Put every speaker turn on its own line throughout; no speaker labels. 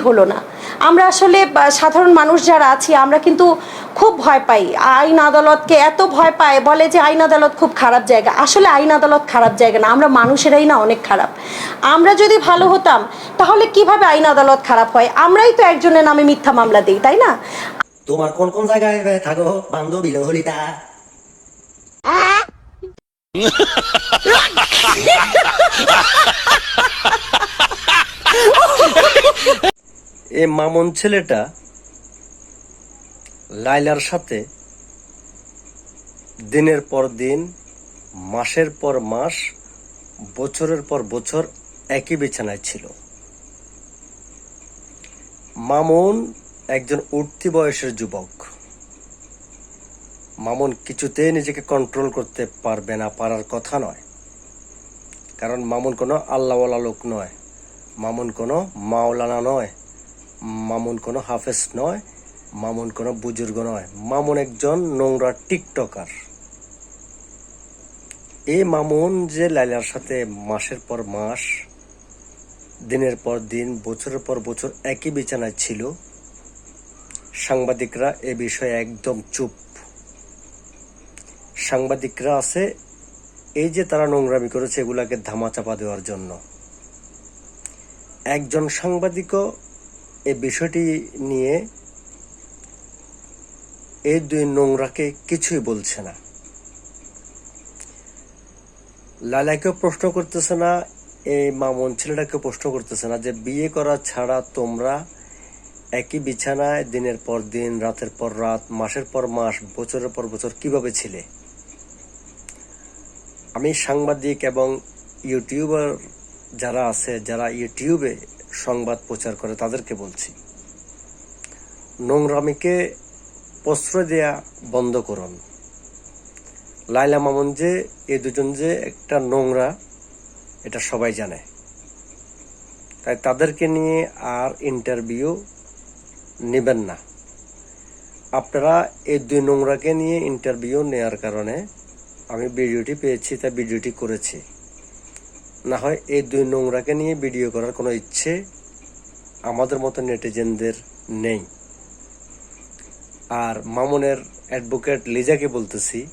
হলো না। আমরা আসলে সাধারণ মানুষ যারা আছি আমরা কিন্তু খুব ভয় পাই। আইন আদালতকে এত ভয় পায় বলে যে আইন আদালত খুব খারাপ জায়গা। আসলে আইন আদালত খারাপ জায়গা না আমরা মানুষেরাই না অনেক খারাপ। আমরা যদি ভালো হতাম তাহলে কীভাবে আইন আদালত খারাপ হয়? আমরাই তো একজনের নামে মিথ্যা মামলা দিই তাই না?
তোমার কোন কোন জায়গায় থাকো বান্ধবী ললিতা
এই মামুন ছেলেটা লাইলার সাথে দিনের পর দিন, মাসের পর মাস, বছরের পর বছর একই বিছানায় ছিল। মামুন একজন উঠতি বয়সের যুবক। মামুন কিছুতেই নিজেকে কন্ট্রোল করতে পারবে না, পারার কথা নয়। কারণ মামুন কোনো আল্লাহওয়ালা লোক নয়। মামুন কোনো মাওলানা নয়। মামুন কোনো হাফেজ নয়, মামুন কোনো বুজুর্গ নয়। মামুন একজন নোংরা টিকটকার। এই মামুন যে লাইলার সাথে মাসের পর মাস, দিনের পর দিন, বছরের পর বছর একই বিছানায় ছিল, সাংবাদিকরা এ বিষয়ে একদম চুপ। সাংবাদিকরা আছে, এই যে তারা নোংরামি করেছে এগুলাকে ধামাচাপা দেওয়ার জন্য। একজন সাংবাদিকও এই বিষয়টি নিয়ে এই দুই নোংরাকে কিছুই বলছে না। লালাকেও প্রশ্ন করতেছে না, এই মামুন ছেলেটাকে প্রশ্ন করতেছে না যে বিয়ে করা ছাড়া তোমরা একই বিছানায় দিনের পর দিন, রাতের পর রাত, মাসের পর মাস, বছরের পর বছর কীভাবে ছিলে? আমি সাংবাদিক এবং ইউটিউবার যারা আছে, যারা ইউটিউবে সংবাদ প্রচার করে তাদেরকে বলছি, নোংরামিকে প্রশ্রয় দেয়া বন্ধ করুন। লাইলা মামুন যে, এ দুজন যে একটা নোংরা, এটা সবাই জানে। তাই তাদেরকে নিয়ে আর ইন্টারভিউ নেবেন না। আপনারা এই দুই নোংরাকে নিয়ে ইন্টারভিউ নেওয়ার কারণে আমি ভিডিওটি পেয়েছি, তাই ভিডিওটি করেছি। না হয় এই দুই নোংরাকে নিয়ে ভিডিও করার কোনো ইচ্ছে আমাদের মতো নেটিজেনদের নেই। আর মামুনের অ্যাডভোকেট লিজাকে বলতেছি,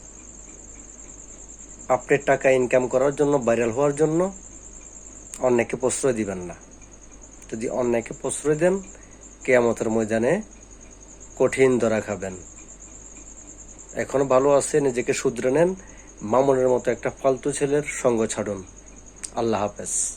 আপনি টাকা ইনকাম করার জন্য, ভাইরাল হওয়ার জন্য অন্যকে প্রশ্রয় দিবেন না। যদি অন্যকে প্রশ্রয় দেন, কেয়ামতের ময়দানে কঠিন ধরা খাবেন। এখনও ভালো আছে, নিজেকে শুধরে নেন। মামুনের মতো একটা ফালতু ছেলের সঙ্গ ছাড়ুন। আল্লাহ হাফেজ।